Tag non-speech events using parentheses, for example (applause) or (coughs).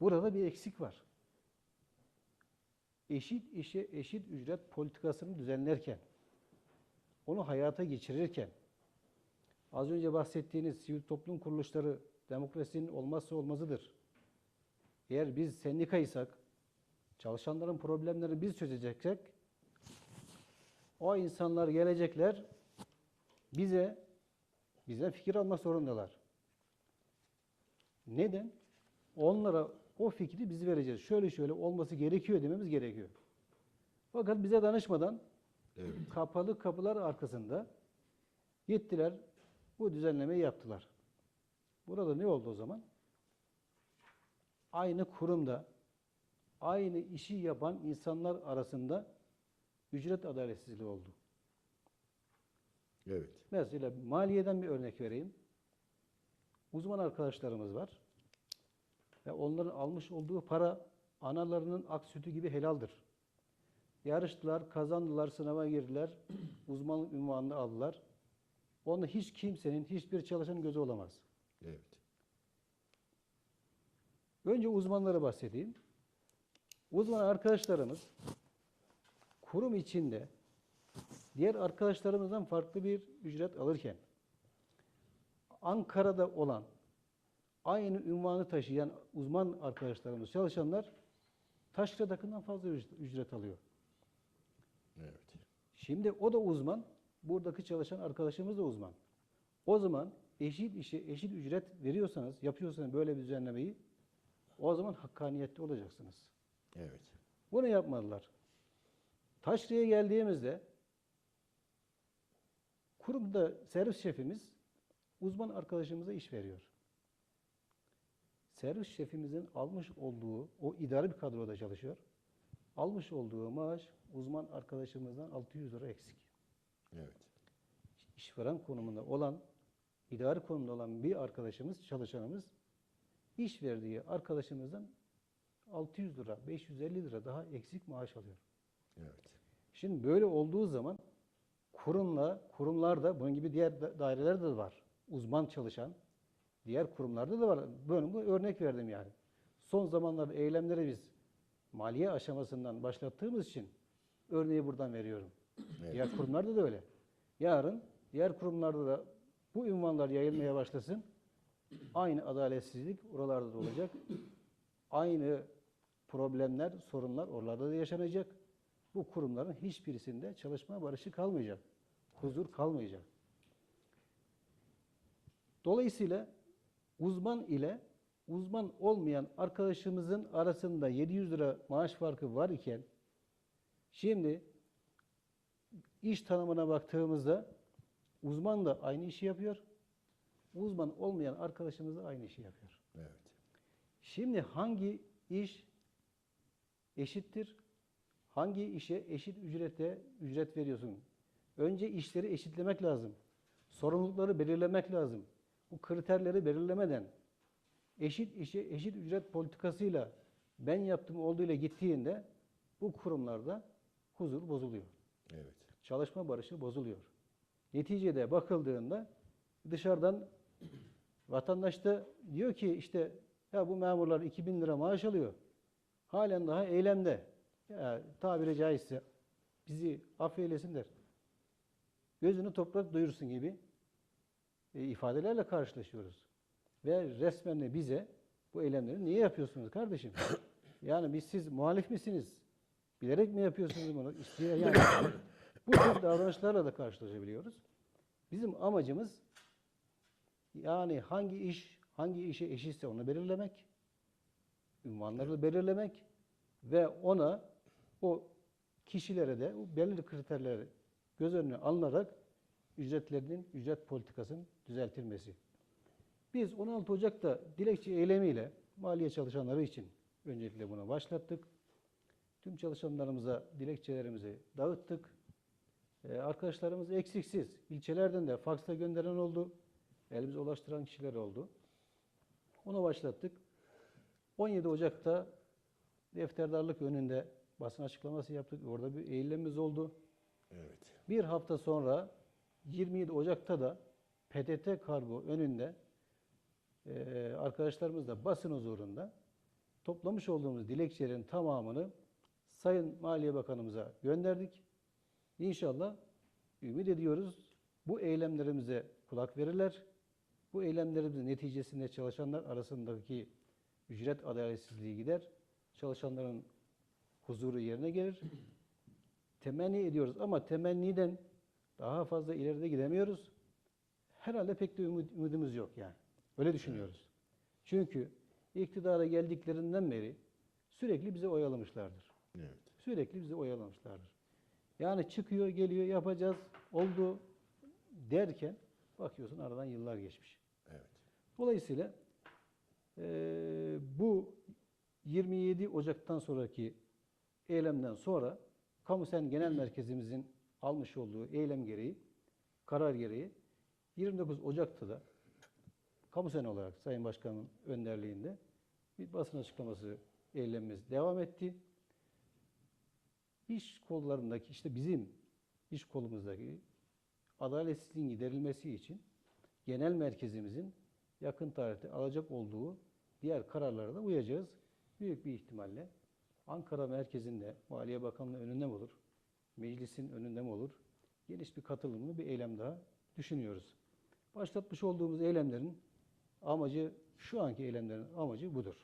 Burada bir eksik var. Eşit işe eşit ücret politikasını düzenlerken, onu hayata geçirirken, az önce bahsettiğiniz sivil toplum kuruluşları demokrasinin olmazsa olmazıdır. Eğer biz sendikaysak, çalışanların problemlerini biz çözeceksek, o insanlar gelecekler, bize bize fikir almak zorundalar. Neden? Onlara o fikri biz vereceğiz. Şöyle şöyle olması gerekiyor dememiz gerekiyor. Fakat bize danışmadan Evet. kapalı kapılar arkasında gittiler, bu düzenlemeyi yaptılar. Burada ne oldu o zaman? Aynı kurumda, aynı işi yapan insanlar arasında ücret adaletsizliği oldu. Evet. Mesela maliyeden bir örnek vereyim. Uzman arkadaşlarımız var. Ve onların almış olduğu para analarının ak sütü gibi helaldir. Yarıştılar, kazandılar, sınava girdiler. (clears throat) Uzmanlık ünvanını aldılar. Onda hiç kimsenin, hiçbir çalışan gözü olamaz. Evet. Önce uzmanları bahsedeyim. Uzman arkadaşlarımız kurum içinde diğer arkadaşlarımızdan farklı bir ücret alırken Ankara'da olan aynı ünvanı taşıyan uzman arkadaşlarımız, çalışanlar Taşradakından fazla ücret- ücret alıyor. Evet. Şimdi o da uzman, buradaki çalışan arkadaşımız da uzman. O zaman eşit işe eşit ücret veriyorsanız, yapıyorsanız böyle bir düzenlemeyi o zaman hakkaniyetli olacaksınız. Evet. Bunu yapmadılar. Taşra'ya geldiğimizde kurumda servis şefimiz uzman arkadaşımıza iş veriyor. Servis şefimizin almış olduğu, o idari bir kadroda çalışıyor. Almış olduğu maaş uzman arkadaşımızdan 600 lira eksik. Evet. İşveren konumunda olan, idari konumda olan bir arkadaşımız, çalışanımız iş verdiği arkadaşımızdan 600 lira, 550 lira daha eksik maaş alıyor. Evet. Şimdi böyle olduğu zaman kurumla, kurumlarda bunun gibi diğer da- dairelerde de var. Uzman çalışan diğer kurumlarda da var. Böyle bu örnek verdim yani. Son zamanlarda eylemleri biz maliye aşamasından başlattığımız için örneği buradan veriyorum. Evet. Diğer kurumlarda da öyle. Yarın diğer kurumlarda da bu ünvanlar yayılmaya başlasın. Aynı adaletsizlik oralarda da olacak. Aynı problemler, sorunlar oralarda da yaşanacak. Bu kurumların hiçbirisinde çalışma barışı kalmayacak. Huzur kalmayacak. Dolayısıyla uzman ile uzman olmayan arkadaşımızın arasında 700 lira maaş farkı var iken şimdi iş tanımına baktığımızda uzman da aynı işi yapıyor. Uzman olmayan arkadaşımız da aynı işi yapıyor. Evet. Şimdi hangi iş eşittir? Hangi işe eşit ücrete ücret veriyorsun? Önce işleri eşitlemek lazım. Sorumlulukları belirlemek lazım. Bu kriterleri belirlemeden eşit işe eşit ücret politikasıyla ben yaptım olduğuyla gittiğinde bu kurumlarda huzur bozuluyor. Evet. Çalışma barışı bozuluyor. Neticede bakıldığında dışarıdan vatandaş da diyor ki işte ya bu memurlar 2000 lira maaş alıyor. Halen daha eylemde. Ya, tabiri caizse bizi affeylesinler. Gözünü toprak duyursun gibi ifadelerle karşılaşıyoruz. Ve resmen de bize bu eylemleri niye yapıyorsunuz kardeşim? (coughs) Yani biz siz muhalif misiniz? Bilerek mi yapıyorsunuz bunu? İsteye yani (coughs) bu tür davranışlarla da karşılaşabiliyoruz. Bizim amacımız yani hangi iş hangi işe eşitse onu belirlemek, ünvanları belirlemek ve ona o kişilere de o belirli kriterleri göz önüne alınarak ücretlerinin, ücret politikasının düzeltilmesi. Biz 16 Ocak'ta dilekçe eylemiyle maliye çalışanları için öncelikle buna başlattık. Tüm çalışanlarımıza dilekçelerimizi dağıttık. Ee, arkadaşlarımız eksiksiz. ilçelerden de faksla gönderen oldu. Elimize ulaştıran kişiler oldu. Onu başlattık. 17 Ocak'ta defterdarlık önünde basın açıklaması yaptık. Orada bir eylemimiz oldu. Evet. Bir hafta sonra 27 Ocak'ta da PTT kargo önünde eee arkadaşlarımız da basın huzurunda toplamış olduğumuz dilekçelerin tamamını Sayın Maliye Bakanımıza gönderdik. İnşallah ümit ediyoruz bu eylemlerimize kulak verirler. Bu eylemlerimizin neticesinde çalışanlar arasındaki ücret adaletsizliği gider. Çalışanların huzuru yerine gelir. Temenni ediyoruz ama temenniden daha fazla ileride gidemiyoruz. Herhalde pek de ümidimiz yok yani. Öyle düşünüyoruz. Çünkü iktidara geldiklerinden beri sürekli bize oyalamışlardır. Evet. Sürekli bizi oyalamışlardır. Yani çıkıyor, geliyor, yapacağız, oldu derken bakıyorsun aradan yıllar geçmiş. Evet. Dolayısıyla eee, bu 27 Ocak'tan sonraki eylemden sonra Kamusen Genel (clears throat) Merkezimizin almış olduğu eylem gereği, karar gereği 29 Ocak'ta da Kamusen olarak Sayın Başkan'ın önderliğinde bir basın açıklaması eylemimiz devam etti. İş kollarındaki işte bizim iş kolumuzdaki adaletsizliğin giderilmesi için genel merkezimizin yakın tarihte alacak olduğu diğer kararlara da uyacağız. Büyük bir ihtimalle Ankara merkezinde Maliye Bakanlığı önünde mi olur? Meclisin önünde mi olur? Geniş bir katılımlı bir eylem daha düşünüyoruz. Başlatmış olduğumuz eylemlerin amacı, şu anki eylemlerin amacı budur.